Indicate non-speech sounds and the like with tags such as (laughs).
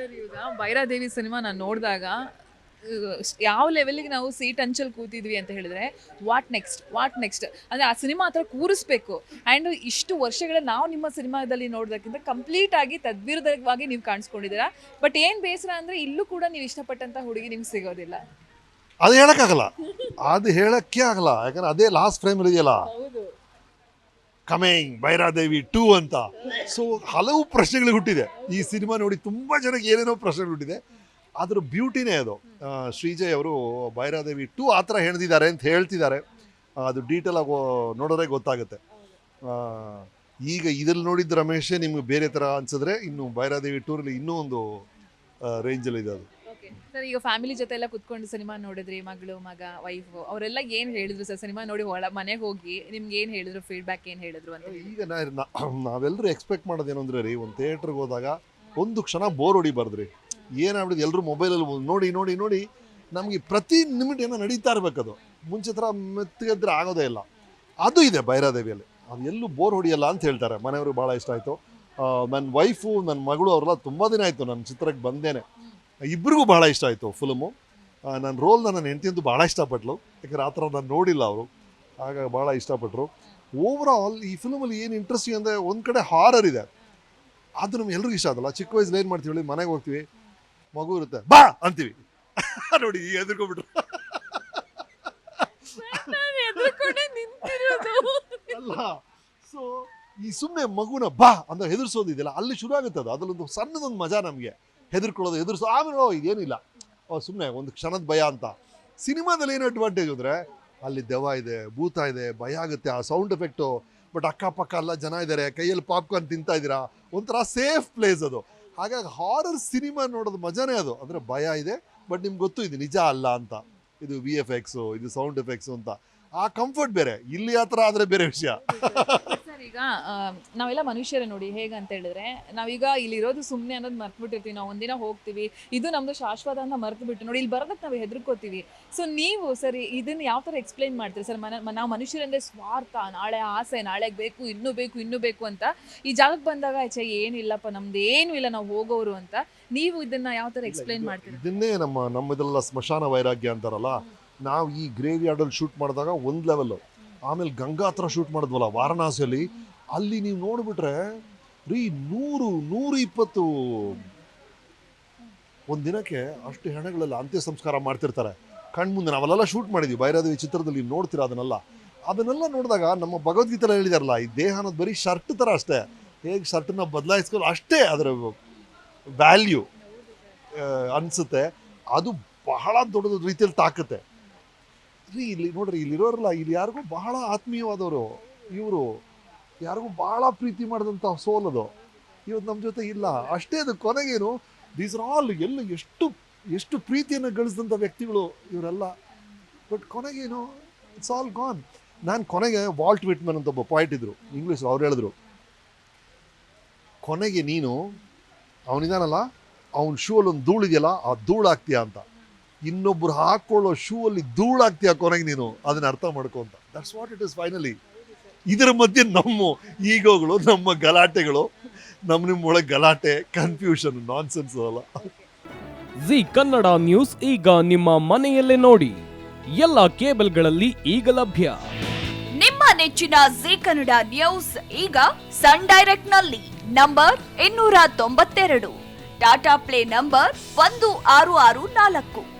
Sir ಈಗ Bhairadevi cinema ನಾನು ನೋಡಿದಾಗ ಯಾವ ಲೆವೆಲ್ಗೆ ನಾವು ಸೀಟ್ ಅಂಚಲ್ಲಿ ಕೂತಿದ್ವಿ ಅಂತ ಹೇಳಿದ್ರೆ ವಾಟ್ ನೆಕ್ಸ್ಟ್ ವಾಟ್ ನೆಕ್ಸ್ಟ್ ಅಂದರೆ ಆ ಸಿನಿಮಾ ಹತ್ರ ಕೂರಿಸ್ಬೇಕು. ಆ್ಯಂಡ್ ಇಷ್ಟು ವರ್ಷಗಳ ನಾವು ನಿಮ್ಮ ಸಿನಿಮಾದಲ್ಲಿ ನೋಡೋದಕ್ಕಿಂತ ಕಂಪ್ಲೀಟ್ ಆಗಿ ತದ್ವಿರುದ್ಧವಾಗಿ ನೀವು ಕಾಣಿಸ್ಕೊಂಡಿದ್ದೀರಾ. ಬಟ್ ಏನು ಬೇಸರ ಅಂದರೆ ಇಲ್ಲೂ ಕೂಡ ನೀವು ಇಷ್ಟಪಟ್ಟಂಥ ಹುಡುಗಿ ನಿಮ್ಗೆ ಸಿಗೋದಿಲ್ಲ. ಅದು ಹೇಳೋಕ್ಕಾಗಲ್ಲ. ಅದು ಹೇಳಕ್ಕೆ ಆಗಲ್ಲ. ಯಾಕಂದ್ರೆ ಅದೇ ಲಾಸ್ಟ್ ಫ್ರೇಮ್ ಇದೆಯಲ್ಲ? ಕಮಿಂಗ್ ಭೈರಾದೇವಿ ಟೂ ಅಂತ. ಸೊ ಹಲವು ಪ್ರಶ್ನೆಗಳು ಹುಟ್ಟಿದೆ. ಈ ಸಿನಿಮಾ ನೋಡಿ ತುಂಬ ಜನಕ್ಕೆ ಏನೇನೋ ಪ್ರಶ್ನೆಗಳು ಹುಟ್ಟಿದೆ. ಅದ್ರ ಬ್ಯೂಟಿನೇ ಅದು. ಶ್ರೀಜಯ್ ಅವರು ಭೈರಾದೇವಿ ಟೂ ಆ ಥರ ಹೆಣ್ದಿದ್ದಾರೆ ಅಂತ ಹೇಳ್ತಿದ್ದಾರೆ. ಅದು ಡೀಟೇಲ್ ಆಗಿ ನೋಡೋದೇ ಗೊತ್ತಾಗುತ್ತೆ. ಈಗ ಇದ್ರಲ್ಲಿ ನೋಡಿದ ರಮೇಶೇ ನಿಮ್ಗೆ ಬೇರೆ ಥರ ಅನ್ಸಿದ್ರೆ ಇನ್ನು ಭೈರಾದೇವಿ ಟೂರಲ್ಲಿ ಇನ್ನೂ ಒಂದು ರೇಂಜಲ್ಲಿದೆ ಅದು. ಸರ್, ಈಗ ಫ್ಯಾಮಿಲಿ ಜೊತೆ ಎಲ್ಲ ಕುತ್ಕೊಂಡು ಸಿನಿಮಾ ನೋಡಿದ್ರಿ, ಮಗಳು, ಮಗ ವೈಫ್ ಅವರೆಲ್ಲ ಏನು ಹೇಳಿದ್ರು ಸರ್? ಸಿನಿಮಾ ನೋಡಿ ಒಳ, ಮನೆಗೆ ಹೋಗಿ ನಿಮ್ಗೆ ಏನು ಹೇಳಿದ್ರು ಫೀಡ್ಬ್ಯಾಕ್ ಏನು ಹೇಳಿದ್ರು ಅಂತ ಈಗ ನಾವೆಲ್ಲರೂ ಎಕ್ಸ್ಪೆಕ್ಟ್ ಮಾಡೋದೇನು ಅಂದ್ರೆ ರೀ, ಒಂದು ಥಿಯೇಟ್ರಿಗೆ ಹೋದಾಗ ಒಂದು ಕ್ಷಣ ಬೋರ್ ಹೊಡಿಬಾರ್ದ್ರಿ. ಏನಾಗ್ಬಿಡಿದೆ ಎಲ್ಲರೂ ಮೊಬೈಲಲ್ಲಿ ನೋಡಿ ನೋಡಿ ನೋಡಿ ನಮಗೆ ಪ್ರತಿ ನಿಮಿಟ್ ಏನೋ ನಡೀತಾ ಇರಬೇಕದು ಮುಂಚೆ ಥರ ಮೆತ್ತಗೆದ್ರೆ ಆಗೋದೇ ಇಲ್ಲ. ಅದು ಇದೆ ಭೈರಾದೇವಿಯಲ್ಲಿ ಅದು ಎಲ್ಲೂ ಬೋರ್ ಹೊಡಿಯಲ್ಲ ಅಂತ ಹೇಳ್ತಾರೆ. ಮನೆಯವರು ಭಾಳ ಇಷ್ಟ ಆಯಿತು. ನನ್ನ ವೈಫು ನನ್ನ ಮಗಳು ಅವರೆಲ್ಲ ತುಂಬ ದಿನ ಆಯಿತು. ನನ್ನ ಚಿತ್ರಕ್ಕೆ ಬಂದೇನೆ. ಇಬ್ಬರಿಗೂ ಭಾಳ ಇಷ್ಟ ಆಯಿತು ಫಿಲ್ಮು. ನನ್ನ ರೋಲ್ನ ನನ್ನ ಹೆಂಡತಿಯಂತೂ ಭಾಳ ಇಷ್ಟಪಟ್ಲು. ಯಾಕಂದ್ರೆ ಆ ಥರ ನಾನು ನೋಡಿಲ್ಲ ಅವರು. ಆಗ ಭಾಳ ಇಷ್ಟಪಟ್ಟರು ಓವರ್ ಆಲ್ ಈ ಫಿಲ್ಮಲ್ಲಿ ಏನು ಇಂಟ್ರೆಸ್ಟಿಂಗ್ ಅಂದರೆ ಒಂದು ಕಡೆ ಹಾರರ್ ಇದೆ. ಅದು ನಮ್ಗೆ ಎಲ್ರಿಗೂ ಇಷ್ಟ ಆದಲ್ಲ. ಚಿಕ್ಕ ವಯಸ್ಸಲ್ಲಿ ಏನು ಮಾಡ್ತೀವಿ ಹೇಳಿ, ಮನೆಗೆ ಹೋಗ್ತೀವಿ. ಮಗು ಇರುತ್ತೆ, ಬಾ! ಅಂತೀವಿ. (laughs) ನೋಡಿ, ಈಗ ಎದುರ್ಕೊಂಡ್ಬಿಟ್ರು ಅಲ್ಲ ಸೊ ಈ ಸುಮ್ಮನೆ ಮಗುನ ಬಾ ಅಂತ ಹೆದರ್ಸೋದಿದೆಯಲ್ಲ, ಅಲ್ಲಿ ಶುರು ಆಗುತ್ತೆ ಅದು. ಅದರಲ್ಲೊಂದು ಸಣ್ಣದೊಂದು ಮಜಾ ನಮಗೆ. ಹೆದರ್ಕೊಳ್ಳೋದು, ಹೆದರ್ಸೋ, ಆಮೇಲೆ ಇದೇನಿಲ್ಲ. ಸುಮ್ಮನೆ ಒಂದು ಕ್ಷಣದ ಭಯ ಅಂತ. ಸಿನಿಮಾದಲ್ಲಿ ಏನು ಅಡ್ವಾಂಟೇಜ್ ಅಂದರೆ, ಅಲ್ಲಿ ದೆವ್ವ ಇದೆ, ಭೂತ ಇದೆ, ಭಯ ಆಗುತ್ತೆ, ಆ ಸೌಂಡ್ ಎಫೆಕ್ಟು ಬಟ್ ಅಕ್ಕಪಕ್ಕ ಎಲ್ಲ ಜನ ಇದ್ದಾರೆ ಕೈಯಲ್ಲಿ ಪಾಪ್ಕಾರ್ನ್ ತಿಂತಾ ಇದ್ದೀರಾ? ಒಂಥರ ಸೇಫ್ ಪ್ಲೇಸ್ ಅದು. ಹಾಗಾಗಿ ಹಾರರ್ ಸಿನಿಮಾ ನೋಡೋದು ಮಜಾನೇ ಅದು. ಅಂದರೆ ಭಯ ಇದೆ ಬಟ್ ನಿಮ್ಗೆ ಗೊತ್ತು, ಇದು ನಿಜ ಅಲ್ಲ ಅಂತ. ಇದು ವಿ ಎಫ್ ಎಕ್ಸು ಇದು ಸೌಂಡ್ ಎಫೆಕ್ಟ್ಸು ಅಂತ. ಆ ಕಂಫರ್ಟ್ ಬೇರೆ. ಇಲ್ಲಿ ಆ ಥರ ಆದರೆ ಬೇರೆ ವಿಷಯ. (laughs) ಈಗ ನಾವೆಲ್ಲ ಮನುಷ್ಯರೇ ನೋಡಿ ಹೇಗಂತ ಹೇಳಿದ್ರೆ ನಾವೀಗ ಇಲ್ಲಿರೋದು ಸುಮ್ಮನೆ ಅನ್ನೋದು ಮರ್ತ್ಬಿಟ್ಟಿರ್ತೀವಿ. ನಾವು ಒಂದಿನ ಹೋಗ್ತೀವಿ. ಇದು ನಮ್ದು ಶಾಶ್ವತ ಅಂತ ಮರ್ತು ಬಿಟ್ಟು ನೋಡಿ ಇಲ್ಲಿ ಬರೋದಕ್ಕೆ ನಾವು ಹೆದರ್ಕೋತೀವಿ. ಸೊ ನೀವು ಸರಿ ಇದನ್ನ ಯಾವ ಥರ ಎಕ್ಸ್ಪ್ಲೈನ್ ಮಾಡ್ತೀರಿ? ಸರ್ ಮನ ನಾವು ಮನುಷ್ಯರಂದ್ರೆ ಸ್ವಾರ್ಥ ನಾಳೆ ಆಸೆ ನಾಳೆ ಬೇಕು ಇನ್ನೂ ಬೇಕು ಇನ್ನೂ ಬೇಕು ಅಂತ ಈ ಜಾಗಕ್ಕೆ ಬಂದಾಗ ಛೆ ಏನಿಲ್ಲಪ್ಪ ನಮ್ದು ಏನು ಇಲ್ಲ ನಾವು ಹೋಗೋರು ಅಂತ ನೀವು ಇದನ್ನ ಯಾವ ಥರ ಎಕ್ಸ್ಪ್ಲೈನ್ ಮಾಡ್ತೀರಿ? ಇದನ್ನೇ ನಮ್ಮ ನಮ್ಮದೆಲ್ಲ ಸ್ಮಶಾನ ವೈರಾಗ್ಯ ಅಂತಾರಲ್ಲ ನಾವು ಈ ಗ್ರೇವ್ ಯಾರ್ಡಲ್ಲಿ ಶೂಟ್ ಮಾಡಿದಾಗ ಒಂದು ಲೆವೆಲ್ಲು ಆಮೇಲೆ ಗಂಗಾ ಹತ್ರ ಶೂಟ್ ಮಾಡಿದ್ವಲ್ಲ, ವಾರಣಾಸಿಯಲ್ಲಿ. ಅಲ್ಲಿ ನೀವು ನೋಡಿಬಿಟ್ರೆ ರೀ ನೂರು ನೂರು ಇಪ್ಪತ್ತು ಒಂದು ದಿನಕ್ಕೆ ಅಷ್ಟು ಹೆಣಗಳೆಲ್ಲ ಅಂತ್ಯ ಸಂಸ್ಕಾರ ಮಾಡ್ತಿರ್ತಾರೆ ಕಣ್ಮುಂದೆ ನಾವೆಲ್ಲ ಶೂಟ್ ಮಾಡಿದ್ವಿ. ಭೈರಾದೇವಿ ಚಿತ್ರದಲ್ಲಿ ನೋಡ್ತೀರಾ ಅದನ್ನೆಲ್ಲ? ಅದನ್ನೆಲ್ಲ ನೋಡಿದಾಗ ನಮ್ಮ ಭಗವದ್ಗೀತೆ ಹೇಳಿದಾರಲ್ಲ ಈ ದೇಹ ಅನ್ನೋದು ಬರೀ ಶರ್ಟ್ ಥರ ಅಷ್ಟೇ. ಹೇಗೆ ಶರ್ಟನ್ನ ಬದಲಾಯಿಸ್ಕೊಂಡು ಅಷ್ಟೇ ಅದರ ವ್ಯಾಲ್ಯೂ ಅನಿಸುತ್ತೆ. ಅದು ಬಹಳ ದೊಡ್ಡ ರೀತಿಯಲ್ಲಿ ತಾಕತ್ತೆ. ಇಲ್ಲಿ ನೋಡ್ರಿ, ಇಲ್ಲಿರೋರಲ್ಲ, ಇಲ್ಲಿ ಯಾರಿಗೂ ಬಹಳ ಆತ್ಮೀಯವಾದವರು. ಇವರು ಯಾರಿಗೂ ಬಹಳ ಪ್ರೀತಿ ಮಾಡಿದಂಥ ಸೋಲ್ ಅದು. ಇವತ್ತು ನಮ್ಮ ಜೊತೆ ಇಲ್ಲ. ಅಷ್ಟೇ ಅದು ಕೊನೆಗೇನು ದೀಸ್ ಆರ್ ಆಲ್ ಎಲ್ಲ ಎಷ್ಟು ಎಷ್ಟು ಪ್ರೀತಿಯನ್ನು ಗಳಿಸಿದಂಥ ವ್ಯಕ್ತಿಗಳು ಇವರೆಲ್ಲ. ಬಟ್ ಕೊನೆಗೇನು ಇಟ್ಸ್ ಆಲ್ ಗಾನ್ ನಾನು ಕೊನೆಗೆ ವಾಲ್ಟ್ ವಿಟ್ಮನ್ ಅಂತ ಒಬ್ಬ ಪಾಯಿಂಟ್ ಇದ್ರು ಇಂಗ್ಲೀಷ್ ಅವ್ರು ಹೇಳಿದ್ರು. ಕೊನೆಗೆ ನೀನು, ಅವನಿದಾನಲ್ಲ ಅಲ್ಲಿ ಒಂದು ಧೂಳಿದೆಯಲ್ಲ ಆ ಧೂಳಾಗ್ತೀಯ ಅಂತ. ಇನ್ನೊಬ್ರು ಹಾಕೊಳ್ಳೋ ಶೂ ಅಲ್ಲಿ ಧೂಳಾಗ್ತೀಯ ಕೊನೆಗೆ ನೀನು? ಅದನ್ನ ಅರ್ಥ ಮಾಡ್ಕೋ ಅಂತ. That's what it is finally ಇದರ ಮಧ್ಯೆ ನಮ್ಮ ಈಗೋಗಳು ನಮ್ಮ ಗಲಾಟೆಗಳು ನಮ್ಮ ನಿಮ್ಮ ಒಳಗೆ ಗಲಾಟೆ ಕನ್ಫ್ಯೂಷನ್ ನಾನ್ಸೆನ್ಸ್ ಅಲ್ಲ. ಜಿ ಕನ್ನಡ ನ್ಯೂಸ್ ಈಗ ನಿಮ್ಮ ಮನೆಯಲ್ಲೇ ನೋಡಿ. ಎಲ್ಲ ಕೇಬಲ್ಗಳಲ್ಲಿ ಈಗ ಲಭ್ಯ. ನಿಮ್ಮ ನೆಚ್ಚಿನ ಜಿ ಕನ್ನಡ ನ್ಯೂಸ್ ಈಗ ಸನ್ ಡೈರೆಕ್ಟ್ನಲ್ಲಿ ನಂಬರ್ ಇನ್ನೂರ ತೊಂಬತ್ತೆರಡು. ಟಾಟಾ ಪ್ಲೇ ನಂಬರ್ ಒಂದು ಆರು ಆರು ನಾಲ್ಕು.